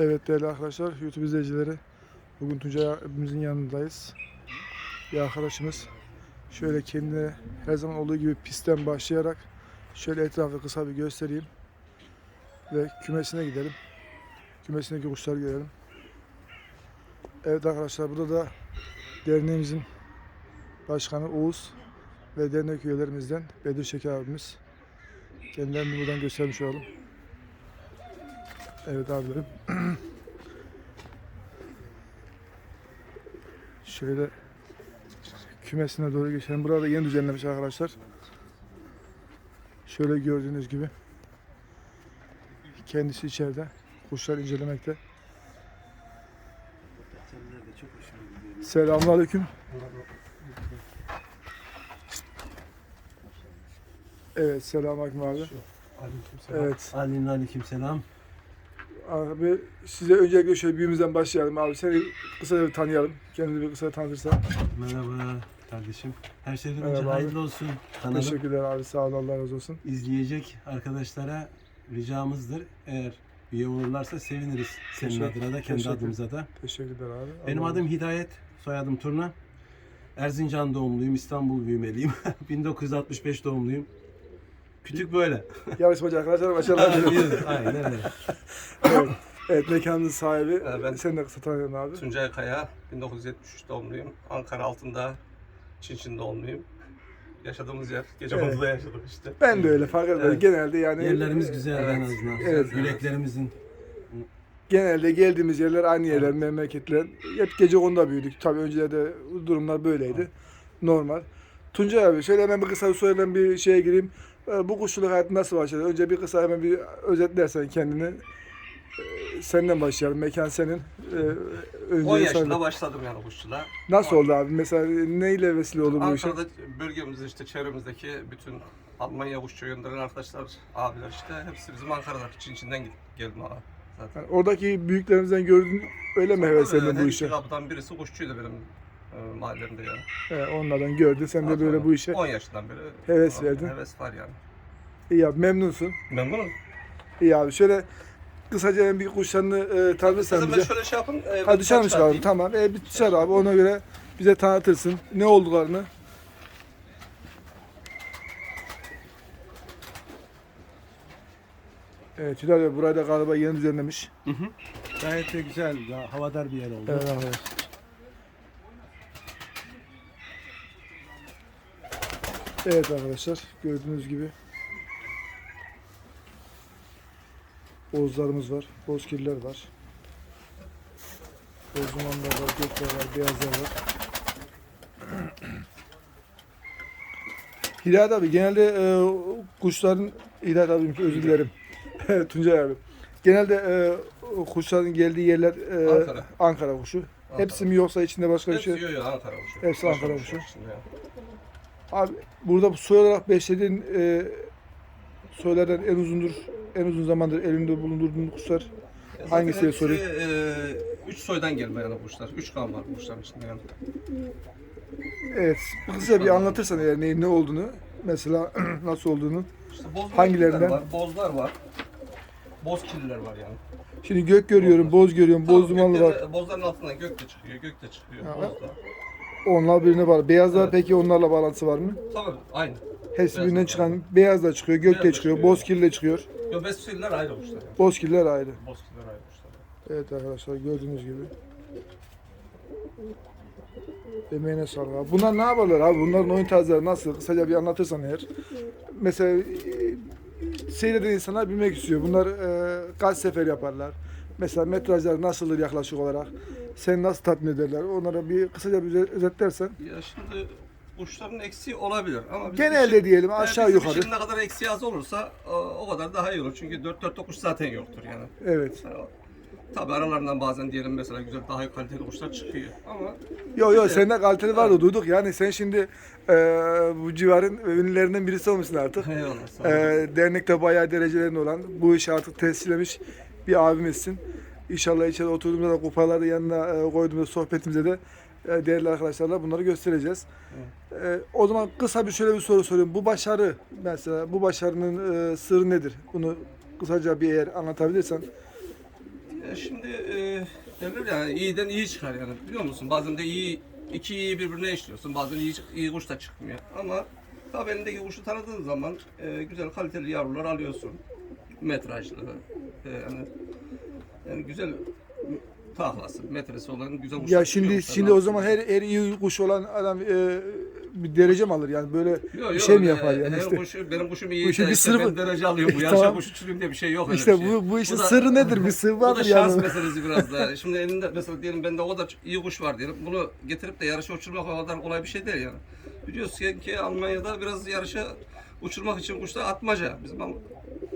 Evet değerli arkadaşlar, YouTube izleyicileri. Bugün Tuncay abimizin yanındayız. Bir arkadaşımız şöyle kendine her zaman olduğu gibi pistten başlayarak şöyle etrafı kısa bir göstereyim. Ve kümesine gidelim. Kümesindeki kuşları görelim. Evet arkadaşlar burada da derneğimizin başkanı Oğuz ve dernek üyelerimizden Bedir Şeker abimiz. Kendilerini buradan göstermiş olalım. Evet abilerim. Şöyle kümesine doğru geçelim. Burada yeni düzenlemiş arkadaşlar. Şöyle gördüğünüz gibi. Kendisi içeride. Kuşlar incelemekte. Selamünaleyküm. Evet selamünaleyküm abi. Aleykümselam. Evet. Aleyküm aleyküm selam. Abi size öncelikle şöyle büyüğümüzden başlayalım abi. Seni kısaca bir tanıyalım. Kendini bir kısa tanıtırsan. Merhaba kardeşim. Her şeyden önce Merhaba abi. hayırlı olsun. Kanalı Teşekkürler abi. Sağ ol. Allah razı olsun. izleyecek arkadaşlara ricamızdır. Eğer üye olurlarsa seviniriz. Senin Teşekkür- adına da kendi teşekkür. adımıza da. Teşekkürler abi. Benim Allah- adım Hidayet, soyadım Turna. Erzincan doğumluyum, İstanbul büyümeliyim. 1965 doğumluyum. Küçük böyle. Yarışmacı arkadaşlar başarılar diliyorum. Aynen öyle. evet. evet mekanın sahibi. Ee, ben- Sen de kısa tanıyalım abi. Tuncay Kaya, 1973 doğumluyum. Ankara altında Çinçin doğumluyum. Yaşadığımız yer, gece Evet. konduda yaşadık işte. Ben de öyle fark etmez. Evet. Genelde yani Yerlerimiz güzel en Evet. azından. Evet. Yüreklerimizin genelde geldiğimiz yerler aynı yerler, memleketler. Hep gece konuda büyüdük. Tabii öncelerde durumlar böyleydi. Normal. Tuncay abi şöyle hemen bir kısa bir sorudan bir şeye gireyim. Ee, Bu kuşçuluk hayatı nasıl başladı? Önce bir kısa hemen bir özetlersen kendini. Ee, Senden başlayalım. Mekan senin. Ee, Önce 10 sen- yaşında başladım yani kuşçuluğa. Nasıl oldu abi? Mesela neyle vesile oldu bu işe? Ankara'da bölgemizde işte çevremizdeki bütün Almanya kuşçu gönderen arkadaşlar, abiler işte hepsi bizim Ankara'daki Çinçin'den gel- geldim abi. Zaten. Yani oradaki büyüklerimizden gördün öyle mi heveslendin Her bu iki işe? kapıdan birisi kuşçuydu benim e, mahallemde yani. He, onlardan gördün sen de böyle bu işe 10 yaşından beri. heves Abi, verdin. Heves var yani. iyi abi memnunsun. Memnunum. İyi abi şöyle kısaca bir kuşlarını e, tanıtırsan ben bize. şöyle şey yapın. e, Hadi ben dışarı mı çıkalım? çıkartayım. Tamam. E, bir dışarı abi ona göre bize tanıtırsın. Ne olduklarını. Evet Hüdar Bey burayı da galiba yeni düzenlemiş. gayet de güzel, ya, havadar bir yer oldu. Evet abi. Evet arkadaşlar gördüğünüz gibi bozlarımız var, bozkirler var. Bozdumanlar var, gökler var, beyazlar var. Hidayet abi genelde e, kuşların Hidayet abim özür dilerim. Tuncay abi. Genelde e, kuşların geldiği yerler e, Ankara. Ankara kuşu. Hepsi mi yoksa içinde başka bir Hepsi şey? yok yok Ankara kuşu. Hepsi Ankara kuş kuşu. Abi burada soy olarak beslediğin e, soylardan en uzundur, en uzun zamandır elinde bulundurduğun kuşlar zaten diye hepsi, e, üç soydan gelme yani kuşlar. Üç kan var kuşların içinde yani. Evet, kısaca bir anlatırsan eğer neyin ne olduğunu, mesela nasıl olduğunu. İşte boz Hangilerinden? var, bozlar var. Boz kirliler var yani. Şimdi gök görüyorum, boz görüyorum, boz dumanlı var. Bozların altından gök de çıkıyor, gök de çıkıyor. Ha. Boz da. Onlar birine var. Beyazlar Evet. peki onlarla bağlantısı var mı? Tabii aynı. Hepsi Beyazlar birinden var. çıkan, beyaz da çıkıyor, gök Beyaz de da çıkıyor, çıkıyor. boz kirli de çıkıyor. Yo besfiller ayrı kuşlar yani. Boz kirliler ayrı. Bozkirliler ayrı kuşlar. Evet arkadaşlar gördüğünüz gibi. Emeğine sağlık abi. Bunlar ne yaparlar abi? Bunların oyun tarzları nasıl? Kısaca bir anlatırsan eğer. Mesela e, seyreden insanlar bilmek istiyor. Bunlar e, kaç sefer yaparlar? Mesela metrajları nasıldır yaklaşık olarak? Sen nasıl tatmin ederler? Onlara bir kısaca bir öz- özetlersen. Ya şimdi kuşların eksiği olabilir ama bizim Genelde için- diyelim aşağı bizim yukarı. için ne kadar eksiği az olursa o, o kadar daha iyi olur. Çünkü 4 4 kuş zaten yoktur yani. Evet. Yani Tabii aralarından bazen diyelim mesela güzel daha kaliteli kuşlar çıkıyor ama Yo yo sende kaliteli vardı duyduk. Yani sen şimdi e, bu civarın ünlülerinden birisi olmuşsun artık. eyvallah sağ olun. dernekte bayağı derecelerin olan bu işi artık tescillemiş bir abimizsin. İnşallah içeri oturduğumuzda da kupaları yanına e, koyduğumuzda sohbetimize de e, değerli arkadaşlarla bunları göstereceğiz. E, o zaman kısa bir şöyle bir soru sorayım. Bu başarı mesela bu başarının e, sırrı nedir? Bunu kısaca bir eğer anlatabilirsen. Ya şimdi e, derler yani iyiden iyi çıkar yani biliyor musun? Bazen de iyi iki iyi birbirine eşliyorsun. Bazen iyi, iyi kuş da çıkmıyor. Ama tabii elindeki kuşu tanıdığın zaman e, güzel kaliteli yavrular alıyorsun. Metrajlı. E, yani, yani güzel tahlası, metresi olan güzel kuşlar Ya şimdi şimdi o zaman her her iyi kuş olan adam e, bir derece mi alır yani böyle Yok, bir şey mi e, yapar yani her işte? kuşu, benim kuşum iyi işin de bir işte sırrı- ben derece alıyorum. Bu E, yarışa tamam. kuş uçurayım diye bir şey yok İşte şey. bu bu işin da- sırrı nedir? Bir sır Bu da vardır şans yani. meselesi biraz da. Şimdi elinde mesela diyelim bende o da iyi kuş var diyelim. Bunu getirip de yarışa uçurmak o kadar kolay bir şey değil yani. Biliyorsun ki Almanya'da biraz yarışa uçurmak için kuşlar atmaca. Bizim Av-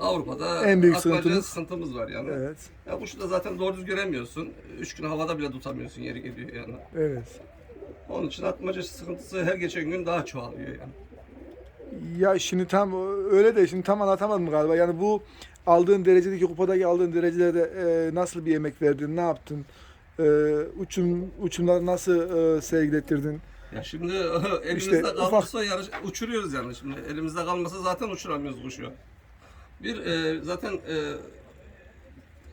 Avrupa'da En büyük atmaca sıkıntımız. sıkıntımız var yani. Evet. Ya kuşu da zaten doğru düz göremiyorsun. Üç gün havada bile tutamıyorsun yeri geliyor yani. Evet. Onun için atmaca sıkıntısı her geçen gün daha çoğalıyor yani. Ya şimdi tam öyle de şimdi tam anlatamadım galiba. Yani bu aldığın derecedeki kupadaki aldığın derecelerde e, nasıl bir emek verdin? Ne yaptın? E, uçum uçumları nasıl e, sergilettirdin? Ya şimdi elimizde İşte kalmasa yarış uçuruyoruz yani şimdi. Elimizde kalmasa zaten uçuramıyoruz kuşu. Bir e, zaten e,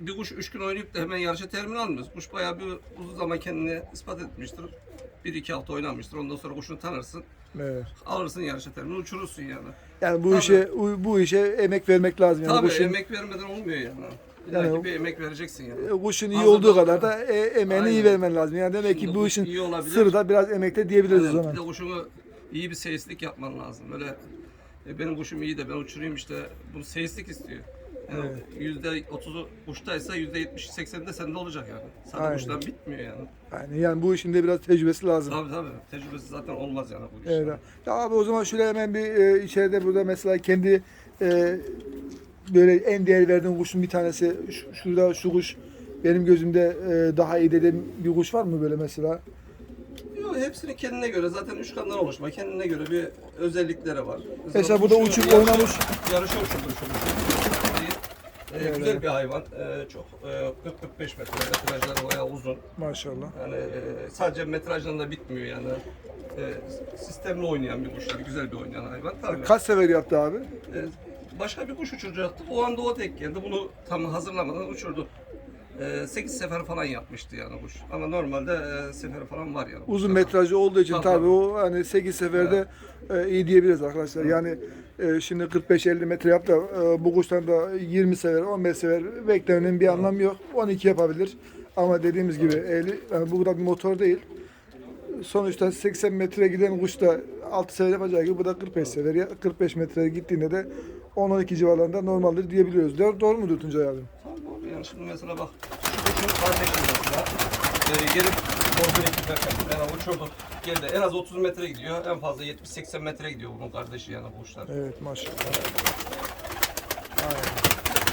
bir kuş üç gün oynayıp da hemen yarışa termin almıyoruz. Kuş bayağı bir uzun zaman kendini ispat etmiştir. Bir iki hafta oynamıştır. Ondan sonra kuşunu tanırsın. Evet. Alırsın yarışa termin uçurursun yani. Yani bu Tabii. işe bu işe emek vermek lazım yani. Tabii Kuşun, emek vermeden olmuyor yani. Yani Yani o- bir emek vereceksin yani. e, kuşun iyi Hazırda- olduğu kadar da e, emeğini iyi Aynen. vermen lazım. Yani demek ki Şimdi bu kuş işin iyi sırrı da biraz emekte diyebiliriz o Aynen. zaman. Bir de kuşunu iyi bir seyislik yapman lazım. Böyle e, benim kuşum iyi de ben uçurayım işte bunu seyislik istiyor. Yani Evet. yüzde otuzu kuştaysa yüzde yetmiş sekseni de sende olacak yani. Sadece Aynen. kuştan bitmiyor yani. Yani, yani bu işin de biraz tecrübesi lazım. Tabii tabii. Tecrübesi zaten olmaz yani bu iş. Evet. Ya abi o zaman şöyle hemen bir e, içeride burada mesela kendi e, böyle en değer verdiğin kuşun bir tanesi şu- şurada şu kuş benim gözümde e, daha iyi dediğim bir kuş var mı böyle mesela? Yok, hepsinin kendine göre zaten üç kandan oluşma. Kendine göre bir özellikleri var. Mesela burada kuşu uçup yarışa- oynamış. Yarışa uçurdum şu. Ee, Evet. Güzel bir hayvan. Ee, çok e, 40-45 metre. Metrajları bayağı uzun. Maşallah. Yani e, sadece metrajla da bitmiyor yani. E, sistemli oynayan bir kuş, yani güzel bir oynayan hayvan. Tabii. Kaç sefer yaptı abi? E, başka bir kuş uçuracaktı. O anda o tek geldi. Bunu tam hazırlamadan uçurdu. 8 sefer falan yapmıştı yani kuş. Ama normalde e, seferi falan var yani. Uzun kuşta. metrajlı olduğu için Tabii, tabii o hani 8 seferde e, iyi diyebiliriz arkadaşlar. Yani e, şimdi 45-50 metre yaptı. E, bu kuştan da 20 sefer, 15 sefer beklemenin bir anlamı yok. 12 yapabilir. Ama dediğimiz gibi 50, yani bu da bir motor değil. Sonuçta 80 metre giden kuş da 6 sefer yapacağı gibi bu da 45 sefer. Ya 45 metre gittiğinde de 10-12 civarlarında normaldir diyebiliyoruz. Doğru, doğru mudur Tuncay abi? Tabii doğru. Yani şimdi mesela bak şu kuşun kardeşi mesela e, gelip orada ekip yani uçurdu. Geldi en az 30 metre gidiyor. En fazla 70-80 metre gidiyor bunun kardeşi yani kuşlar. Evet maşallah.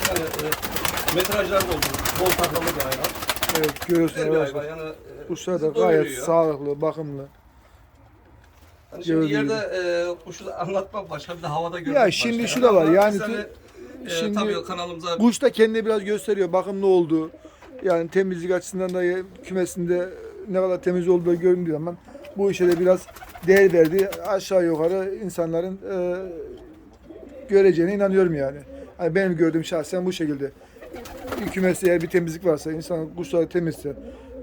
Yani e, metrajlar da oldu. Bol taklalı bir hayvan. Evet görüyorsun Güzel bir arkadaşlar. Yani e, Kuşlar da bizi gayet doyuruyor. sağlıklı, bakımlı. Hani şimdi gördüğü yerde e, kuşu anlatmak başka bir de havada görmek Ya şimdi başka. şu da var, Ama yani biz hani, e, şimdi tabii kanalımıza Kuş da kendini biraz gösteriyor. Bakımlı olduğu. Yani temizlik açısından da kümesinde ne kadar temiz olduğu göründüğü zaman bu işe de biraz değer verdi. Aşağı yukarı insanların e, göreceğine inanıyorum yani. Hani benim gördüğüm şahsen bu şekilde. Bir kümeste eğer bir temizlik varsa, insanın kuşları temizse,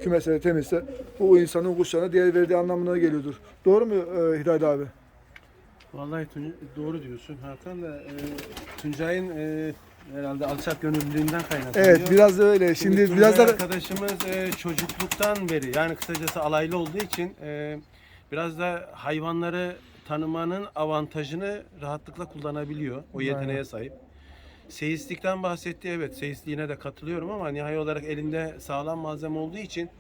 kümesleri temizse bu insanın kuşlarına değer verdiği anlamına geliyordur. Doğru mu e, Hidayet abi? Vallahi Tun- doğru diyorsun Hakan da e, Tuncay'ın e, herhalde alçak gönüllülüğünden kaynaklanıyor. Evet biraz da öyle. Şimdi Tuncay biraz da arkadaşımız e, çocukluktan beri yani kısacası alaylı olduğu için e, biraz da hayvanları tanımanın avantajını rahatlıkla kullanabiliyor. O yeteneğe sahip. Seyislikten bahsetti evet seyisliğine de katılıyorum ama nihai olarak elinde sağlam malzeme olduğu için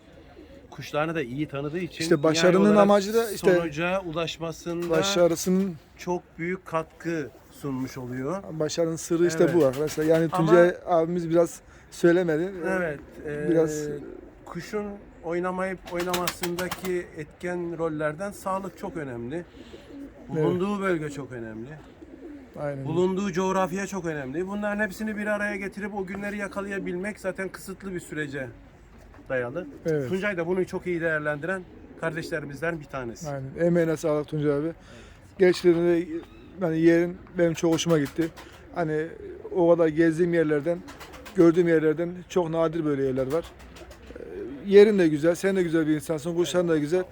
kuşlarını da iyi tanıdığı için İşte başarının amacı da işte- sonuca ulaşmasında başarısının çok büyük katkı sunmuş oluyor. Başarının sırrı işte Evet. bu arkadaşlar. Yani Ama- Tuncay abimiz biraz söylemedi. Evet. e, Biraz- kuşun oynamayıp oynamasındaki etken rollerden sağlık çok önemli. Bulunduğu bölge çok önemli. Aynen. Bulunduğu coğrafya çok önemli. Bunların hepsini bir araya getirip o günleri yakalayabilmek zaten kısıtlı bir sürece dayalı. Evet. Tuncay da bunu çok iyi değerlendiren kardeşlerimizden bir tanesi. Aynen. Emeğine sağlık Tuncay abi. Gençliğinde yani yerin benim çok hoşuma gitti. Hani o kadar gezdiğim yerlerden gördüğüm yerlerden çok nadir böyle yerler var. Ee, Yerin de güzel, sen de güzel bir insansın, kuşların da güzel.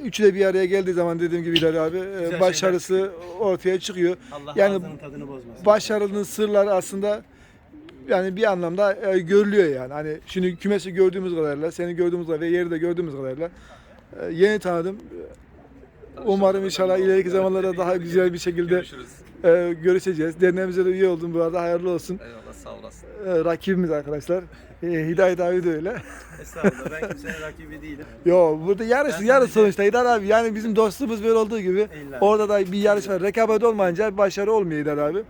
Üçü de bir araya geldiği zaman dediğim gibi Hilal abi e, şeyler başarısı ortaya çıkıyor. Allah Yani ağzının tadını bozmasın. Başarının sırları aslında yani bir anlamda e, görülüyor yani. Hani şimdi kümesi gördüğümüz kadarıyla, seni gördüğümüz kadarıyla, yeri de gördüğümüz kadarıyla e, yeni tanıdım. Umarım inşallah ileriki zamanlarda daha güzel bir şekilde Görüşürüz. e, görüşeceğiz. Derneğimize de üye oldum bu arada. Hayırlı olsun. Eyvallah sağ olasın. E, rakibimiz arkadaşlar. E, Hidayet abi de öyle. Estağfurullah ben kimsenin rakibi değilim. Yo burada yarış Ben yarış sadece- sonuçta Hidayet abi. Yani bizim dostluğumuz böyle olduğu gibi İlla. orada da bir yarış var. Rekabet olmayınca başarı olmuyor Hidayet abi.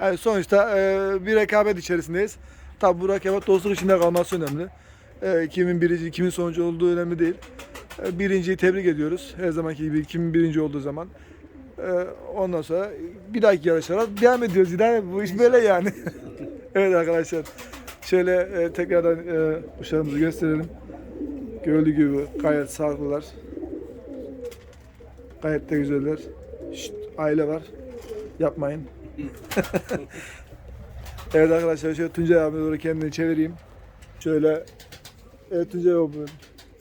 Yani sonuçta e, bir rekabet içerisindeyiz. Tabi bu rekabet dostluk içinde kalması önemli. E, kimin birinci, kimin sonuncu olduğu önemli değil. E, birinciyi tebrik ediyoruz. Her zamanki gibi kimin birinci olduğu zaman. E, ondan sonra bir dahaki yarışlara devam ediyoruz. Hidayet bu iş böyle yani. evet arkadaşlar. Şöyle e, tekrardan e, kuşlarımızı gösterelim. Gördüğü gibi gayet sağlıklılar. Gayet de güzeller. Şşt, aile var. Yapmayın. evet arkadaşlar şöyle Tuncay abi doğru kendini çevireyim. Şöyle evet Tuncay abi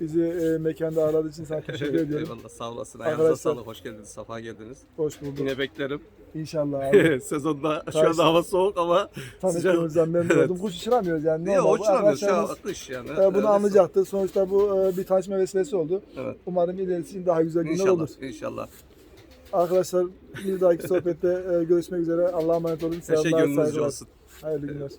bizi e, mekanda ağırladığı için sana teşekkür ediyorum. Eyvallah sağ olasın. Arkadaşlar- Ayağınıza sağlık. Hoş geldiniz. Safa geldiniz. Hoş bulduk. Yine beklerim. İnşallah abi. Sezonda şu anda hava soğuk ama Tanıştığımızdan memnun Evet. oldum. Kuş uçuramıyoruz yani. Niye. Bu uçuramıyoruz şu an arkadaşlarımız, kış yani. e, bunu Evet. anlayacaktı. Sonuçta bu e, bir tanışma vesilesi oldu. Evet. Umarım ilerisi için daha güzel günler İnşallah. olur. İnşallah. Arkadaşlar bir dahaki sohbette e, görüşmek üzere. Allah'a emanet olun. Her şey Selamlar, gönlünüzce saygılar. olsun. Hayırlı günler.